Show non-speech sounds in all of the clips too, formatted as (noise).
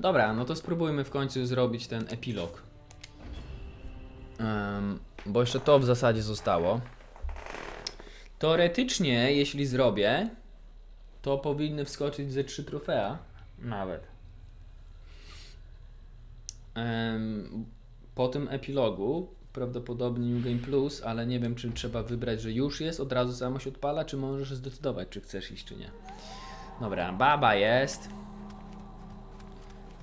Dobra, no to spróbujmy w końcu zrobić ten epilog. Em, bo jeszcze to w zasadzie zostało. Teoretycznie, jeśli zrobię, to powinny wskoczyć ze 3 trofea. Nawet. Em, po tym epilogu prawdopodobnie New Game Plus, ale nie wiem, czy trzeba wybrać, że już jest, od razu samo się odpala, czy możesz zdecydować, czy chcesz iść, czy nie. Dobra, baba jest.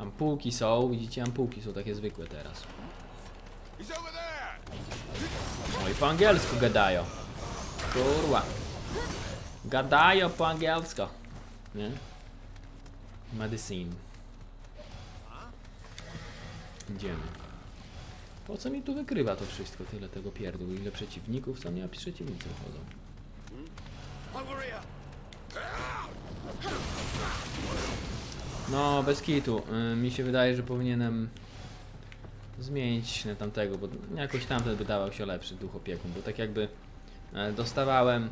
Ampułki są, widzicie, ampułki są takie zwykłe teraz. No i po angielsku gadają. Kurwa. Gadają po angielsku. Nie? Medicine. Idziemy. Po co mi tu wykrywa to wszystko? Tyle tego pierdół. Ile przeciwników? Co mnie przeciwnicy chodzą? Here! No, bez kitu. Y, mi się wydaje, że powinienem zmienić na tamtego, bo jakoś tamten wydawał się lepszy duch opiekun, bo tak jakby e, dostawałem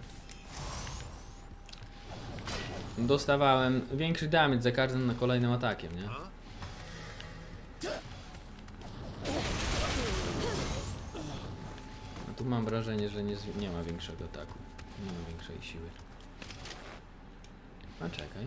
dostawałem większy damage za każdym kolejnym atakiem, nie? A tu mam wrażenie, że nie, nie ma większego ataku. Nie ma większej siły. A czekaj.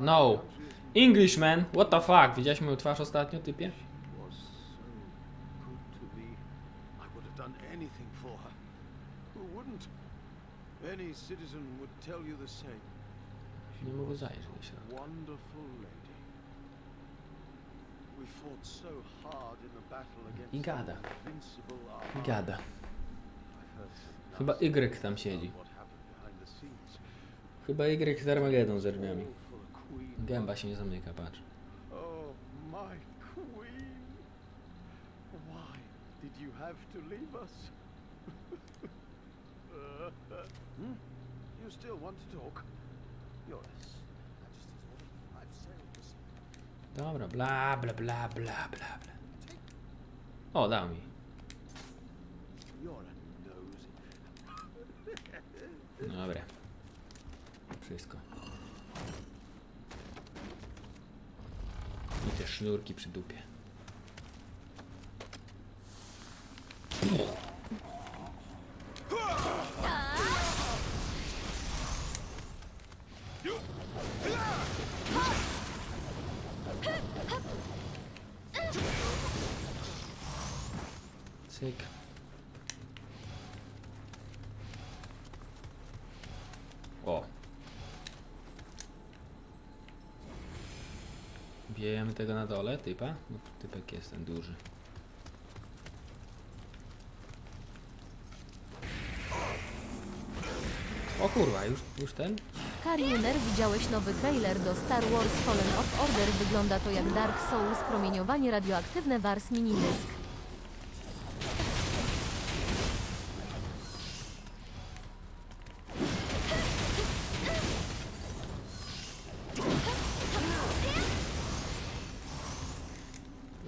No! Englishman! What the fuck? Widziałeś moją twarz ostatnio, typie? Nie mogę zajrzeć do środka. Wonderful lady. We fought so hard in the battle against I gada. I. Gada. Chyba Y tam siedzi. Chyba Y z Armagedon z drzwiami. All for a queen. Gęba się nie zamyka, patrz. My queen. You have to leave us? hmm? You still want to talk? Your Majesty's order. I've sailed this Dobra, bla bla bla bla bla bla. O, dał mi. Dobra. I te sznurki przy dupie. Cyk. Tego na dole, typa? No, typek jest ten duży. O kurwa, już, już ten? Kariner, widziałeś nowy trailer do Star Wars Fallen of Order? Wygląda to jak Dark Souls, promieniowanie radioaktywne Wars minidysk.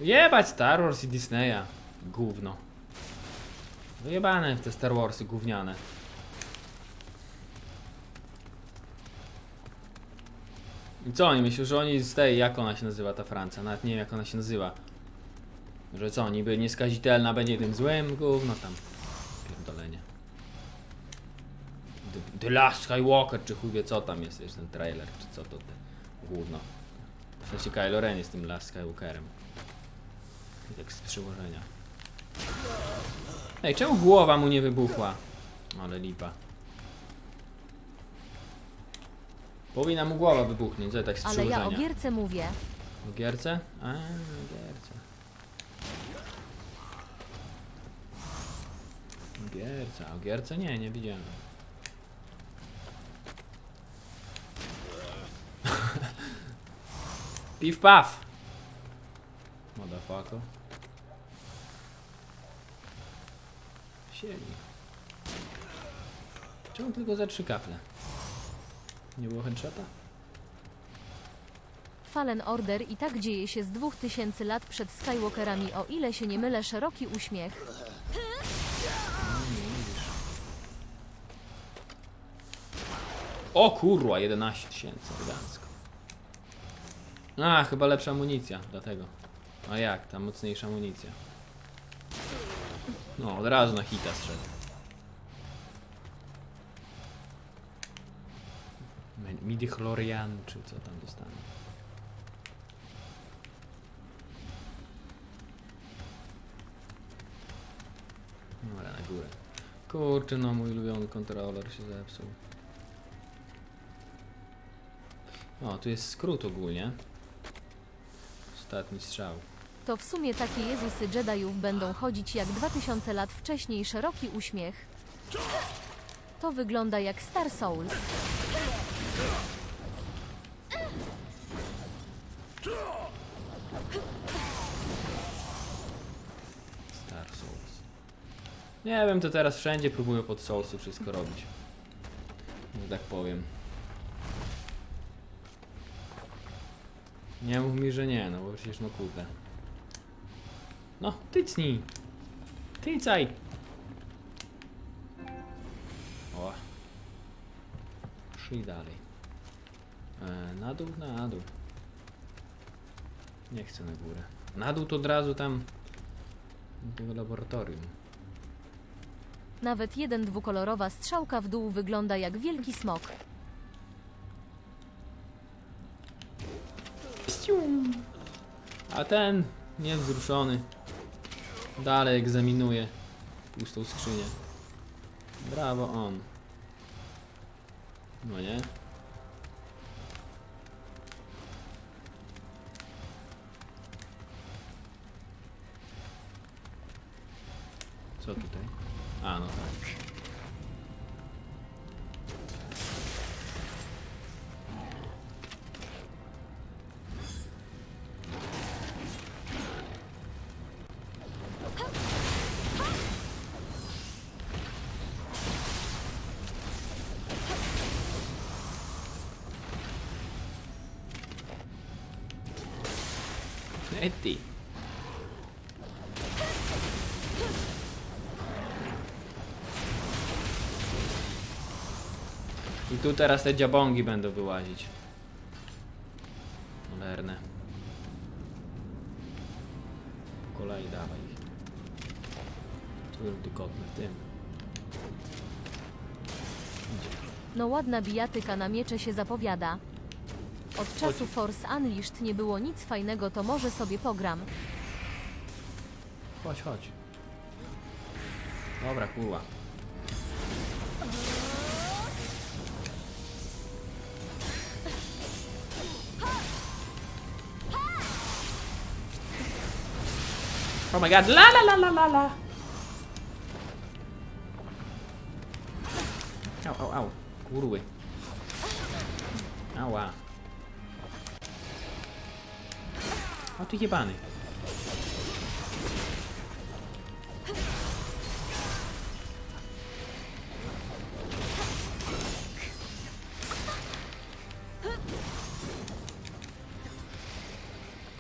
Jebać Star Wars i Disneya. Gówno. Wyjebane te Star Warsy gówniane. I co oni myślą, że oni z tej, jak ona się nazywa ta Francja? Nawet nie wiem jak ona się nazywa. Że co, niby nieskazitelna będzie tym złym? Gówno tam. Pierdolenie. The, The Last Skywalker, czy chuj wie co tam jest, jest ten trailer, czy co to te gówno. W sensie Kylo Ren jest tym Last Skywalkerem. Jak z przełożenia. Ej, czemu głowa mu nie wybuchła? Ale lipa. Powinna mu głowa wybuchnieć, co tak z Ale ja o gierce mówię. O gierce? A, o gierce. O Gierce, o gierce nie, nie widziałem. (laughs) Piw paw! Motherfucker. Czemu tylko za trzy kaple? Nie było headshota? Fallen Order i tak dzieje się z 2000 lat przed Skywalkerami, o ile się nie mylę, szeroki uśmiech. O kurwa, 11 tysięcy, elegancko. A, chyba lepsza amunicja, dlatego. A jak, ta mocniejsza amunicja. No, od razu na hita strzedł. Midichlorian, czy co tam dostanę. Dobra, na górę. Kurczę, no mój ulubiony kontroler się zepsuł. O, tu jest skrót ogólnie. Ostatni strzał. To w sumie takie Jezusy Jediów będą chodzić jak 2000 lat wcześniej, szeroki uśmiech. To wygląda jak Star Souls. Star Souls. Nie wiem, to teraz wszędzie próbują pod Soulsy wszystko robić. Że tak powiem. Nie mów mi, że nie, no bo przecież no kurde. No, tycnij! Tycaj! O. Szli dalej. E, na dół, na dół. Nie chcę na górę. Na dół to od razu tam do tego laboratorium. Nawet jeden dwukolorowa strzałka w dół wygląda jak wielki smok. A ten niewzruszony dalej egzaminuje pustą skrzynię. Brawo on. No nie? Co tutaj? A, no tak. E ty. I tu teraz te dziabongi będą wyłazić. Cholerne. Po kolei dawaj. Tu tylko w tym. No ładna bijatyka na miecze się zapowiada. Od czasu Force Unleashed nie było nic fajnego, to może sobie pogram. Chodź, chodź. Dobra, kurwa. Oh my god, la la la la la la. Au, au, au. Kurwy. Ała. O ty jebany.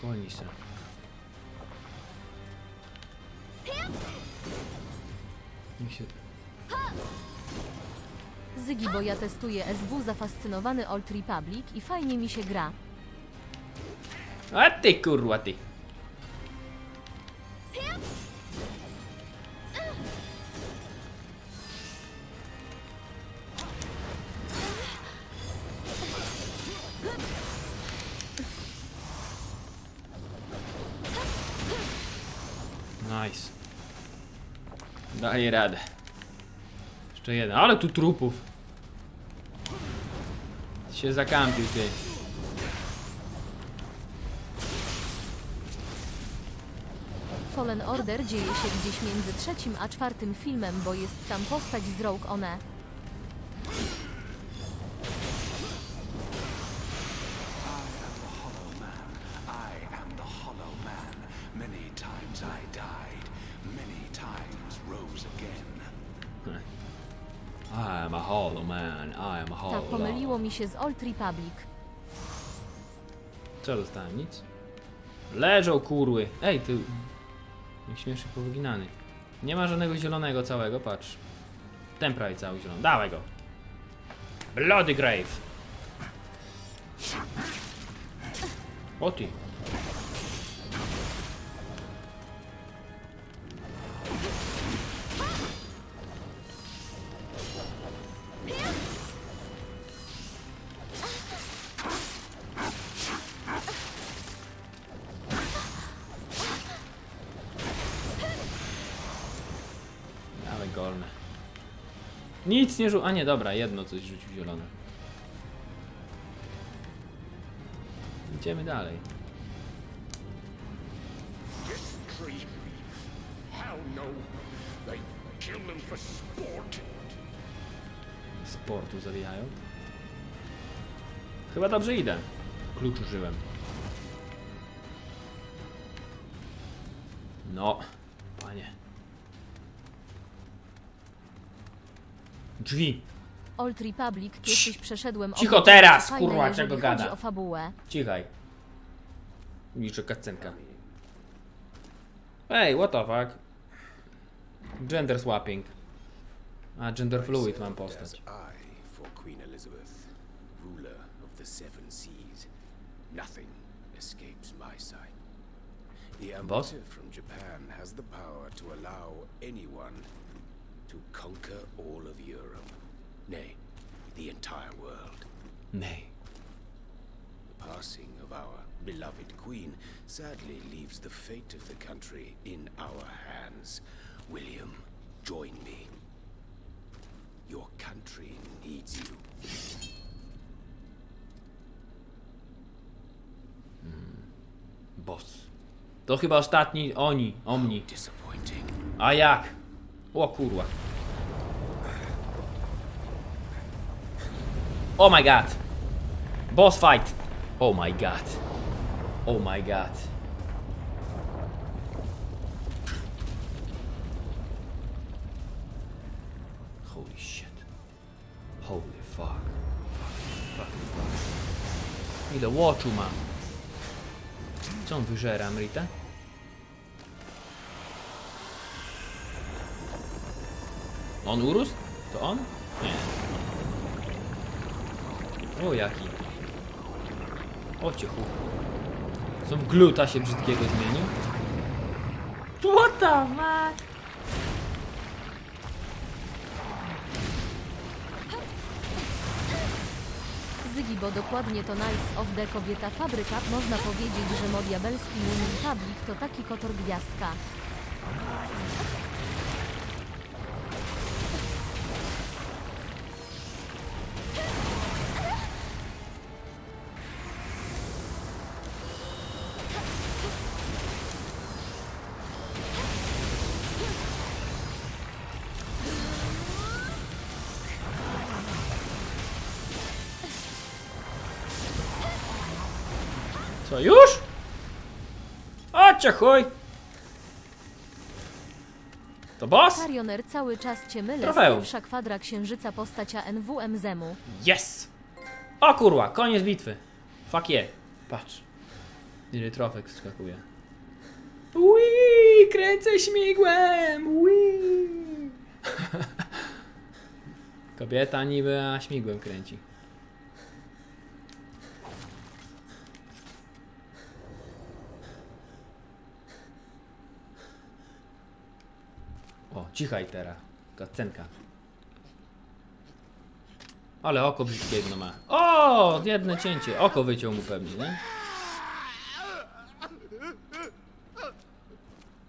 Goni się. Niech się... Zygi, bo ja testuję SW zafascynowany Old Republic i fajnie mi się gra. A ty kurwa ty. Nice. Daję radę. Jeszcze jeden, ale tu trupów. Się zakampił ty. Fallen Order dzieje się gdzieś między trzecim a czwartym filmem, bo jest tam postać z Rogue One. I Tak, pomyliło mi się z Old Republic. Co dostałem? Nic? Leżą kurły! Ej, ty jak śmiesznie powyginany. Nie ma żadnego zielonego całego, patrz. Ten prawie cały zielony. Dawaj go. Bloody Grave. O ty. Golne. Nic nie rzu... A nie, dobra, jedno coś rzucił zielone. Idziemy dalej. Sportu zabijają. Chyba dobrze idę. Klucz użyłem. No, panie. Drzwi. Old Republic kiedyś przeszedłem Cicho obok- teraz, fajne, kurwa, jeżeli czego chodzi gada. o fabułę. Cichaj. Liczę kacenka. Ej, what the fuck? Gender swapping. A, gender fluid mam postać. I for Queen Elizabeth, ruler of the seven seas. Nothing escapes my sight. The Boss? ambassador from Japan has the power to allow anyone to conquer all of Europe. Nay, the entire world. Nay. The passing of our beloved queen sadly leaves the fate of the country in our hands. William, join me. Your country needs you. Hmm. Boss. To chyba ostatni oni, omni. Disappointing. A jak? O kurwa. Oh my god. Boss fight. Oh my god. Oh my god. Holy shit. Holy fuck. Fucking fuck. Ile watchu mam? Co on wyżera, Amrita? On urósł? To on? Nie. O jaki. O ciechu. Co w gluta się brzydkiego zmienił? What the fuck? Zygi, bo dokładnie to Knights of the Kobieta Fabryka. Można powiedzieć, że mod diabelski Moon Republic to taki kotor gwiazdka. Co, już? O cię chuj! To boss? Karioner cały czas cię mylę. Trofeum. Pierwsza kwadra księżyca postacia NWMZ-u. Yes! O kurwa, koniec bitwy. Fuck yeah. Patrz. Ile trofek skakuje. Wii, kręcę śmigłem! Wii. (laughs) Kobieta niby, a śmigłem kręci. Cichaj teraz. Kacenka. Ale oko brzydkiego ma. O, jedno cięcie. Oko wyciął mu pewnie, nie?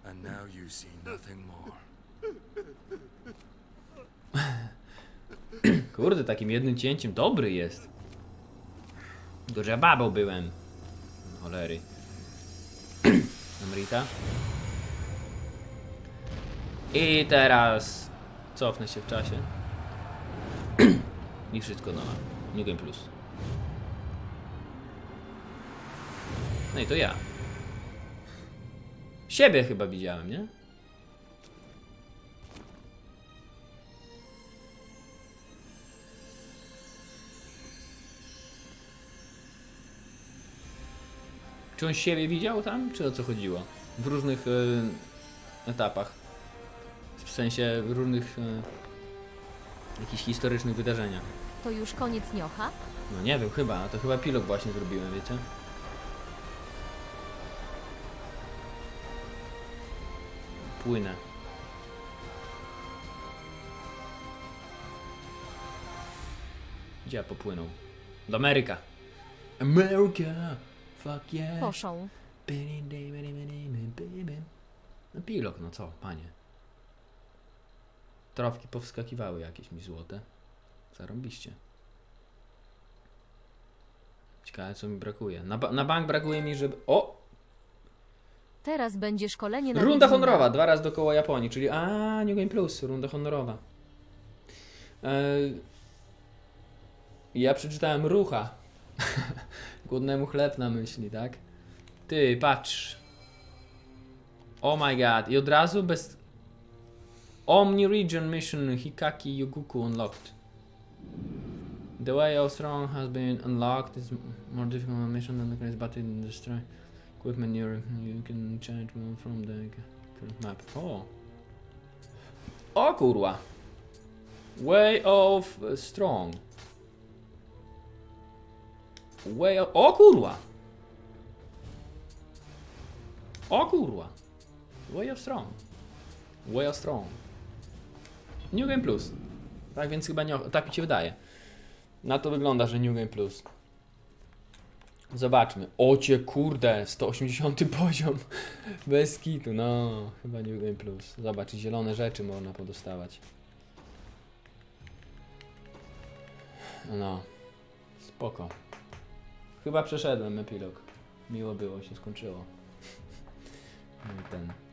And now you see nothing more. (clears throat) Kurde, takim jednym cięciem dobry jest. Ja babą byłem. Cholery. (clears throat) Amrita. I teraz cofnę się w czasie. (clears throat) I wszystko nowa. New Game Plus. No i to ja. Siebie chyba widziałem, nie? Czy on siebie widział tam, czy o co chodziło? W różnych yy, etapach. W sensie różnych y, jakichś historycznych wydarzeniach. To już koniec niocha? No nie wiem, chyba. To chyba epilog właśnie zrobiłem, wiecie? Płynę. Gdzie ja popłynął? Do Ameryka. America! Fuck yeah! Poszą. Epilog, no co, panie. Trofki powskakiwały jakieś mi złote. Zarąbiście. Ciekawe co mi brakuje. Na, ba- na bank brakuje mi, żeby... O! Teraz będzie szkolenie na Runda honorowa, dwa razy dookoła Japonii, czyli a New Game Plus, runda honorowa. E, ja przeczytałem rucha. (laughs) Głodnemu chleb na myśli, tak? Ty, patrz. Oh my god. I od razu bez... Omni Region Mission Hikaki Yoguku unlocked. The way of strong has been unlocked It's more difficult mission than the great battle in the destroy equipment you, you can change from the current map. Oh. O! O kurwa! Way of strong. Way of... O kurwa! O kurwa! Way of strong. Way of strong. New Game Plus. Tak więc chyba nie... Tak mi się wydaje. Na to wygląda, że New Game Plus. Zobaczmy. Ocie kurde, 180 (laughs) poziom. Bez kitu, no. Chyba New Game Plus. Zobacz, zielone rzeczy można podostawać. No. Spoko. Chyba przeszedłem epilog. Miło było, się skończyło. (laughs) No i ten.